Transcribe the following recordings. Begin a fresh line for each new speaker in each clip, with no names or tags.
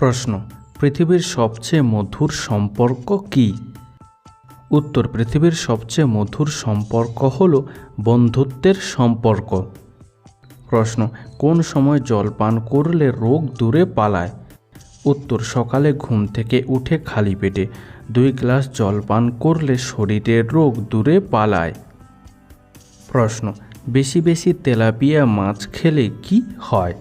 প্রশ্ন, পৃথিবীর সবচেয়ে মধুর সম্পর্ক কী? উত্তর, পৃথিবীর সবচেয়ে মধুর সম্পর্ক হল বন্ধুত্বের সম্পর্ক। প্রশ্ন, কোন সময় জল পান করলে রোগ দূরে পালায়? উত্তর, সকালে ঘুম থেকে উঠে খালি পেটে দুই গ্লাস জল পান করলে শরীরের রোগ দূরে পালায়। প্রশ্ন, বেশি বেশি তেলাপিয়া মাছ খেলে কি হয়?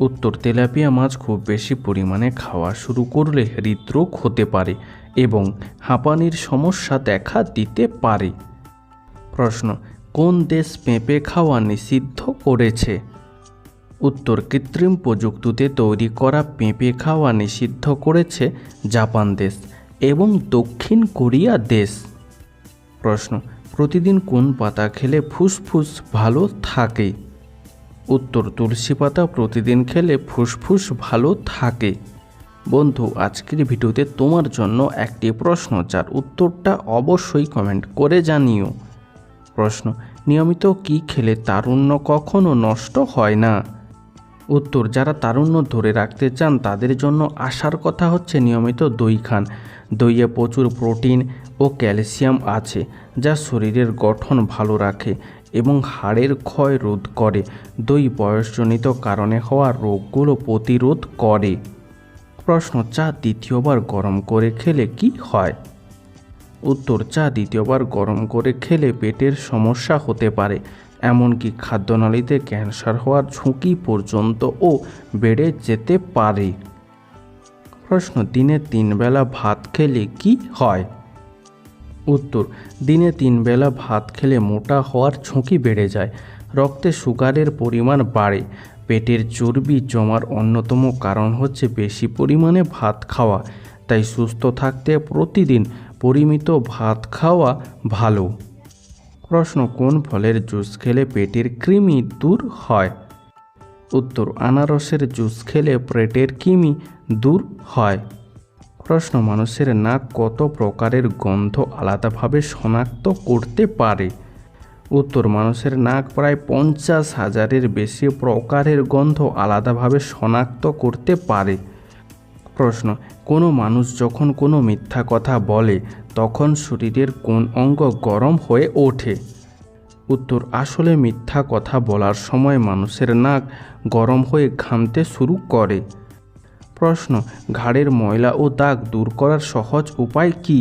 উত্তর তেলাপিয়া মাছ খুব বেশি পরিমাণে খাওয়া শুরু করলে হৃদরোগ হতে পারে এবং হাঁপানির সমস্যা দেখা দিতে পারে। প্রশ্ন, কোন দেশ পেঁপে খাওয়া নিষিদ্ধ করেছে? উত্তর, কৃত্রিম প্রযুক্তিতে তৈরি করা পেঁপে খাওয়া নিষিদ্ধ করেছে জাপান দেশ এবং দক্ষিণ কোরিয়া দেশ। প্রশ্ন, প্রতিদিন কোন পাতা খেলে ফুসফুস ভালো থাকে? উত্তর তুলসী পাতা প্রতিদিন খেলে ফুসফুস ভালো থাকে। বন্ধু, আজকের ভিডিওতে তোমার জন্য একটি প্রশ্ন, যার উত্তরটা অবশ্যই কমেন্ট করে জানিও। প্রশ্ন, নিয়মিত কি খেলে তারুণ্য কখনো নষ্ট হয় না? উত্তর, যারা তারুণ্য ধরে রাখতে চান, তাদের জন্য আসার কথা হচ্ছে নিয়মিত দই খান। দইয়ে প্রচুর প্রোটিন ও ক্যালসিয়াম আছে, যা শরীরের গঠন ভালো রাখে। এবং হাড়ের ক্ষয় রোধ করে। দই বয়সজনিত কারণে হওয়া রোগগুলো প্রতিরোধ করে। প্রশ্ন, চা দ্বিতীয়বার গরম করে খেলে কি হয়? উত্তর, চা দ্বিতীয়বার গরম করে খেলে পেটের সমস্যা হতে পারে, এমনকি খাদ্যনালীতে ক্যান্সার হওয়ার ঝুঁকি পর্যন্ত ও বেড়ে যেতে পারে। প্রশ্ন, দিনে তিন বেলা ভাত খেলে কি হয়? উত্তর, দিনে তিন বেলা ভাত খেলে মোটা হওয়ার ঝুঁকি বেড়ে যায়। রক্তে সুগারের পরিমাণ বাড়ে। পেটের চর্বি জমার অন্যতম কারণ হচ্ছে বেশি পরিমাণে ভাত খাওয়া। তাই সুস্থ থাকতে প্রতিদিন পরিমিত ভাত খাওয়া ভালো। প্রশ্ন, কোন ফলের জুস খেলে পেটের কৃমি দূর হয়? উত্তর, আনারসের জুস খেলে পেটের কৃমি দূর হয়। প্রশ্ন, মানুষের নাক কত প্রকারের গন্ধ আলাদাভাবে শনাক্ত করতে পারে? উত্তর, মানুষের নাক প্রায় পঞ্চাশ হাজারের বেশি প্রকারের গন্ধ আলাদাভাবে শনাক্ত করতে পারে। প্রশ্ন, কোনো মানুষ যখন কোনো মিথ্যা কথা বলে, তখন শরীরের কোন অঙ্গ গরম হয়ে ওঠে? উত্তর, আসলে মিথ্যা কথা বলার সময় মানুষের নাক গরম হয়ে ঘামতে শুরু করে। প্রশ্ন, ঘাড়ের ময়লা ও দাগ দূর করার সহজ উপায় কি?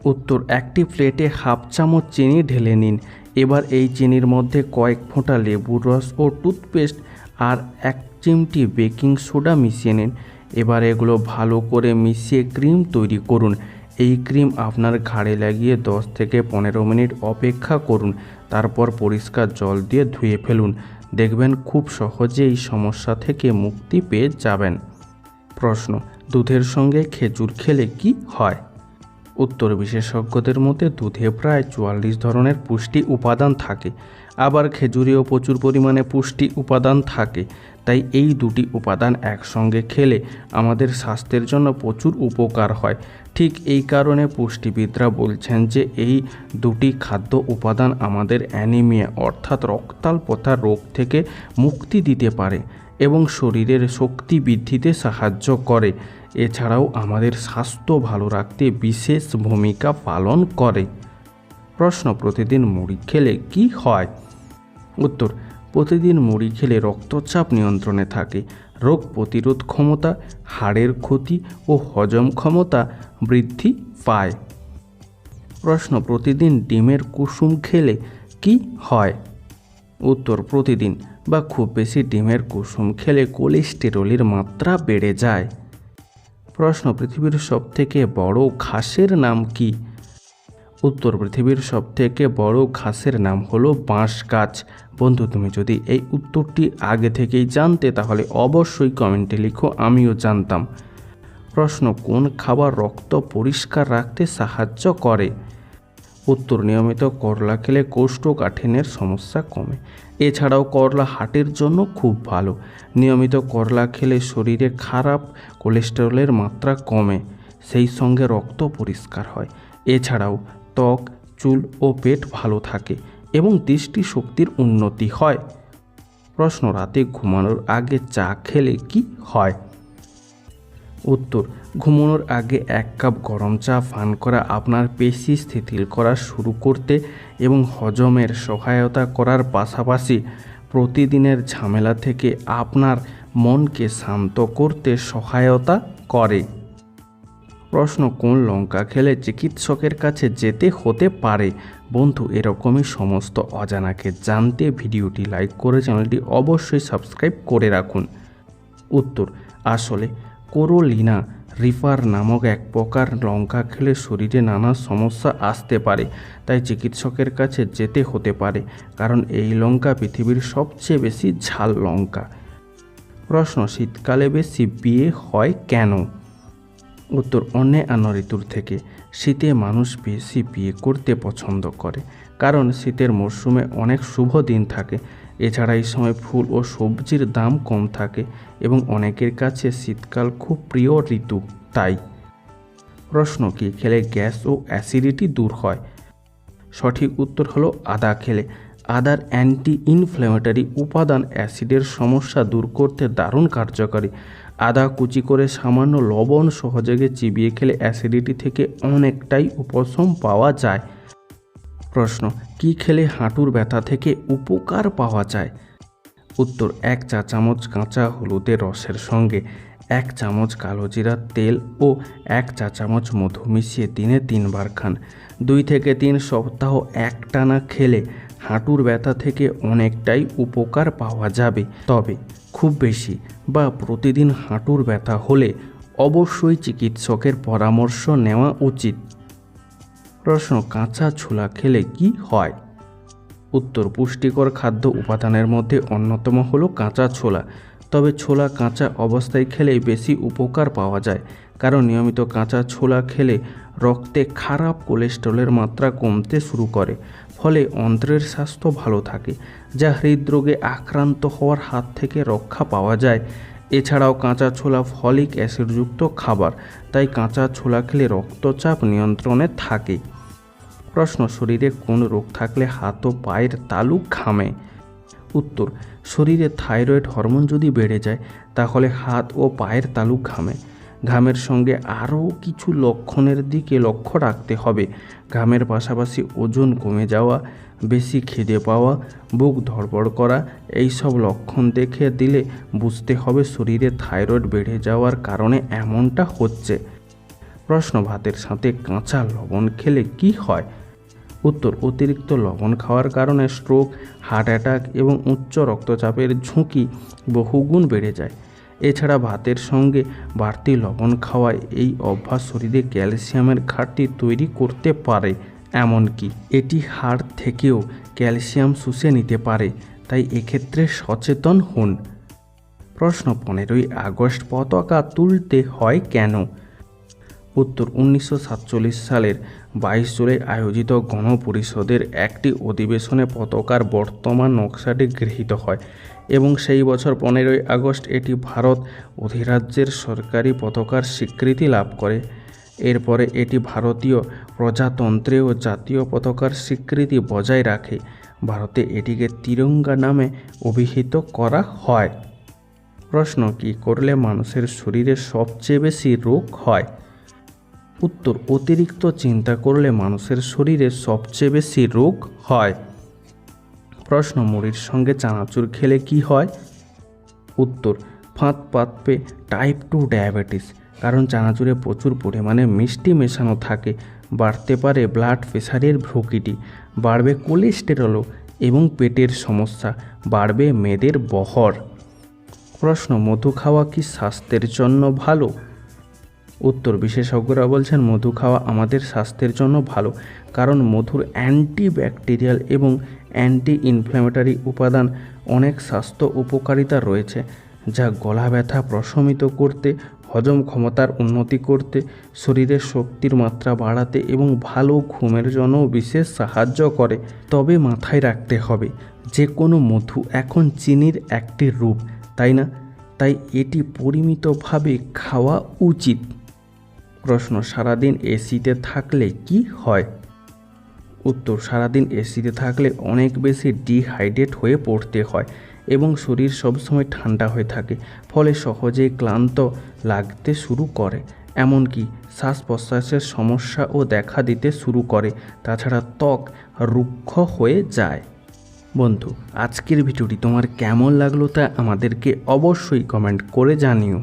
উত্তর, একটি প্লেটে হাফ চামচ চিনি ঢেলে নিন। এবার এই চিনির মধ্যে কয়েক ফোঁটা লেবুর রস ও টুথপেস্ট আর এক চিমটি বেকিং সোডা মিশিয়ে নিন। এবার এগুলো ভালো করে মিশিয়ে ক্রিম তৈরি করুন। এই ক্রিম আপনার ঘাড়ে লাগিয়ে 10 থেকে পনেরো মিনিট অপেক্ষা করুন। তারপর পরিষ্কার জল দিয়ে ধুয়ে ফেলুন। দেখবেন খুব সহজে এই সমস্যা থেকে মুক্তি পেয়ে যাবেন। প্রশ্ন, দুধের সঙ্গে খেজুর খেলে কি হয়? উত্তর, বিশেষজ্ঞদের মতে দুধে প্রায় চুয়াল্লিশ ধরনের পুষ্টি উপাদান থাকে। আবার খেজুরেও প্রচুর পরিমাণে পুষ্টি উপাদান থাকে। তাই এই দুটি উপাদান একসঙ্গে খেলে আমাদের স্বাস্থ্যের জন্য প্রচুর উপকার হয়। ঠিক এই কারণে পুষ্টিবিদরা বলছেন যে এই দুটি খাদ্য উপাদান আমাদের অ্যানিমিয়া, অর্থাৎ রক্তাল্পতা রোগ থেকে মুক্তি দিতে পারে। এবং শরীরের শক্তি বৃদ্ধিতে সাহায্য করে। এছাড়াও আমাদের স্বাস্থ্য ভালো রাখতে বিশেষ ভূমিকা পালন করে। প্রশ্ন, প্রতিদিন মুড়ি খেলে কি হয়? উত্তর, প্রতিদিন মুড়ি খেলে রক্তচাপ নিয়ন্ত্রণে থাকে। রোগ প্রতিরোধ ক্ষমতা, হাড়ের ক্ষতি ও হজম ক্ষমতা বৃদ্ধি পায়। প্রশ্ন, প্রতিদিন ডিমের কুসুম খেলে কি হয়? উত্তর প্রতিদিন বা খুব বেশি ডিমের কুসুম খেলে কোলেস্টেরলের মাত্রা বেড়ে যায়। প্রশ্ন, পৃথিবীর সবথেকে বড় ঘাসের নাম কি? উত্তর, পৃথিবীর সবথেকে বড় ঘাসের নাম হলো বাঁশ গাছ। বন্ধু, তুমি যদি এই উত্তরটি আগে থেকেই জানতে, তাহলে অবশ্যই কমেন্টে লিখো, আমিও জানতাম। প্রশ্ন, কোন খাবার রক্ত পরিষ্কার রাখতে সাহায্য করে? উত্তর নিয়মিত করলা খেলে কোষ্ঠকাঠিন্যের সমস্যা কমে। এছাড়াও করলা হার্টের জন্য খুব ভালো। নিয়মিত করলা খেলে শরীরে খারাপ কোলেস্টেরলের মাত্রা কমে, সেই সঙ্গে রক্ত পরিষ্কার হয়। এছাড়াও ত্বক, চুল ও পেট ভালো থাকে এবং দৃষ্টিশক্তির উন্নতি হয়। প্রশ্ন, রাতে ঘুমানোর আগে চা খেলে কি হয়? উত্তর, ঘুমানোর আগে এক কাপ গরম চা পান করা আপনার পেশি স্থিতিল করা শুরু করতে এবং হজমের সহায়তা করার পাশাপাশি প্রতিদিনের ঝামেলা থেকে আপনার মনকে শান্ত করতে সহায়তা করে। প্রশ্ন, কোন লঙ্কা খেলে চিকিৎসকের কাছে যেতে হতে পারে? বন্ধু, এরকমই সমস্ত অজানাকে জানতে ভিডিওটি লাইক করে চ্যানেলটি অবশ্যই সাবস্ক্রাইব করে রাখুন। উত্তর, আসলে কোরোলিনা রিপার নামক এক প্রকার লঙ্কা খেলে শরীরে নানা সমস্যা আসতে পারে, তাই চিকিৎসকের কাছে যেতে হতে পারে, কারণ এই লঙ্কা পৃথিবীর সবচেয়ে বেশি ঝাল লঙ্কা। প্রশ্ন, শীতকালে বেশি বিয়ে হয় কেন? উত্তর অন্যান্য ঋতুর থেকে। শীতে মানুষ বেশি বিয়ে করতে পছন্দ করে, কারণ শীতের মরশুমে অনেক শুভ দিন থাকে। এছাড়া এই সময় ফুল ও সবজির দাম কম থাকে এবং অনেকের কাছে শীতকাল খুব প্রিয় ঋতু, তাই। প্রশ্ন কি, খেলে গ্যাস ও অ্যাসিডিটি দূর হয়? সঠিক উত্তর হলো আদা খেলে। আদার অ্যান্টি ইনফ্ল্যামেটারি উপাদান অ্যাসিডের সমস্যা দূর করতে দারুণ কার্যকারী। আদা কুচি করে সামান্য লবণ সহযোগে চিবিয়ে খেলে অ্যাসিডিটি থেকে অনেকটাই উপশম পাওয়া যায়। প্রশ্ন, কি খেলে হাঁটুর ব্যথা থেকে উপকার পাওয়া যায়? উত্তর, এক চা চামচ কাঁচা হলুদের রসের সঙ্গে এক চামচ কালো জিরার তেল ও এক চা চামচ মধু মিশিয়ে দিনে তিনবার খান। দুই থেকে তিন সপ্তাহ একটানা খেলে হাঁটুর ব্যথা থেকে অনেকটাই উপকার পাওয়া যাবে। তবে খুব বেশি বা প্রতিদিন হাঁটুর ব্যথা হলে অবশ্যই চিকিৎসকের পরামর্শ নেওয়া উচিত। প্রশ্ন, কাঁচা ছোলা খেলে কি হয়? উত্তর, পুষ্টিকর খাদ্য উপাদানের মধ্যে অন্যতম হলো কাঁচা ছোলা। তবে ছোলা কাঁচা অবস্থায় খেলে বেশি উপকার পাওয়া যায়, কারণ নিয়মিত কাঁচা ছোলা খেলে রক্তে খারাপ কোলেস্ট্রলের মাত্রা কমতে শুরু করে, ফলে অন্ত্রের স্বাস্থ্য ভালো থাকে, যা হৃদরোগে আক্রান্ত হওয়ার হাত থেকে রক্ষা পাওয়া যায়। এছাড়াও কাঁচা ছোলা ফলিক অ্যাসিডযুক্ত খাবার, তাই কাঁচা ছোলা খেলে রক্তচাপ নিয়ন্ত্রণে থাকে। প্রশ্ন, শরীরে কোন রোগ থাকলে হাত ও পায়ের তালু ঘামে? উত্তর, শরীরে থাইরয়েড হরমোন যদি বেড়ে যায়, তাহলে হাত ও পায়ের তালু ঘামে। ঘামের সঙ্গে আরও কিছু লক্ষণের দিকে লক্ষ্য রাখতে হবে। ঘামের পাশাপাশি ওজন কমে যাওয়া, বেশি খিদে পাওয়া, বুক ধড়বড় করা এই সব লক্ষণ দেখে দিলে বুঝতে হবে শরীরে থাইরয়েড বেড়ে যাওয়ার কারণে এমনটা হচ্ছে। প্রশ্ন, ভাতের সাথে কাঁচা লবণ খেলে কি হয়? উত্তর, অতিরিক্ত লবণ খাওয়ার কারণে স্ট্রোক হার্ট অ্যাটাক এবং উচ্চ রক্তচাপের ঝুঁকি বহুগুণ বেড়ে যায়। এছাড়া ভাতের সঙ্গে বাড়তি লবণ খাওয়ায় এই অভ্যাস শরীরে ক্যালসিয়ামের ঘাটতি তৈরি করতে পারে, এমনকি এটি হাড় থেকেও ক্যালসিয়াম শুষে নিতে পারে, তাই এক্ষেত্রে সচেতন হন। প্রশ্ন পনেরোই আগস্ট, পতাকা তুলতে হয় কেন? উত্তর, উনিশশো সাতচল্লিশ সালের বাইশ জুলাই আয়োজিত গণপরিষদের একটি অধিবেশনে পতাকার বর্তমান নকশাটি গৃহীত হয় এবং সেই বছর পনেরোই আগস্ট এটি ভারত অধিরাজ্যের সরকারি পতাকার স্বীকৃতি লাভ করে। এরপরে এটি ভারতীয় প্রজাতন্ত্রে ও জাতীয় পতাকার স্বীকৃতি বজায় রাখে। ভারতে এটিকে তিরঙ্গা নামে অভিহিত করা হয়। প্রশ্ন, কী করলে মানুষের শরীরে সবচেয়ে বেশি রোগ হয়? উত্তর, অতিরিক্ত চিন্তা করলে মানুষের শরীরে সবচেয়ে বেশি রোগ হয়। প্রশ্ন, মুড়ির সঙ্গে চানাচুর খেলে কি হয়? উত্তর ফাঁত পাতপে টাইপ টু ডায়াবেটিস কারণ চানাচুরে প্রচুর পরিমাণে মিষ্টি মেশানো থাকে, বাড়তে পারে ব্লাড প্রেশারের ঝুঁকিটি বাড়বে কোলেস্টেরলও এবং পেটের সমস্যা, বাড়বে মেয়েদের বহর। প্রশ্ন, মধু খাওয়া কি স্বাস্থ্যের জন্য ভালো? উত্তর বিশেষজ্ঞরা বলছেন, মধু খাওয়া আমাদের স্বাস্থ্যের জন্য ভালো, কারণ মধুর অ্যান্টিব্যাকটেরিয়াল এবং অ্যান্টি ইনফ্ল্যামেটারি উপাদান অনেক স্বাস্থ্য উপকারিতা রয়েছে, যা গলা ব্যথা প্রশমিত করতে, হজম ক্ষমতার উন্নতি করতে, শরীরের শক্তির মাত্রা বাড়াতে এবং ভালো ঘুমের জন্য বিশেষ সাহায্য করে। তবে মাথায় রাখতে হবে, যে কোনো মধু এখন চিনির একটি রূপ, তাই না? তাই এটি পরিমিতভাবে খাওয়া উচিত। প্রশ্ন, সারাদিন এসিতে থাকলে কি হয়? উত্তর, সারাদিন এসিতে থাকলে অনেক বেশি ডিহাইড্রেট হয়ে পড়তে হয় এবং শরীর সবসময় ঠান্ডা হয়ে থাকে, ফলে সহজেই ক্লান্ত লাগতে শুরু করে। এমনকি শ্বাস প্রশ্বাসের সমস্যাও দেখা দিতে শুরু করে, তাছাড়া ত্বক রুক্ষ হয়ে যায়। বন্ধু, আজকের ভিডিওটি তোমার কেমন লাগল তা আমাদেরকে অবশ্যই কমেন্ট করে জানিও।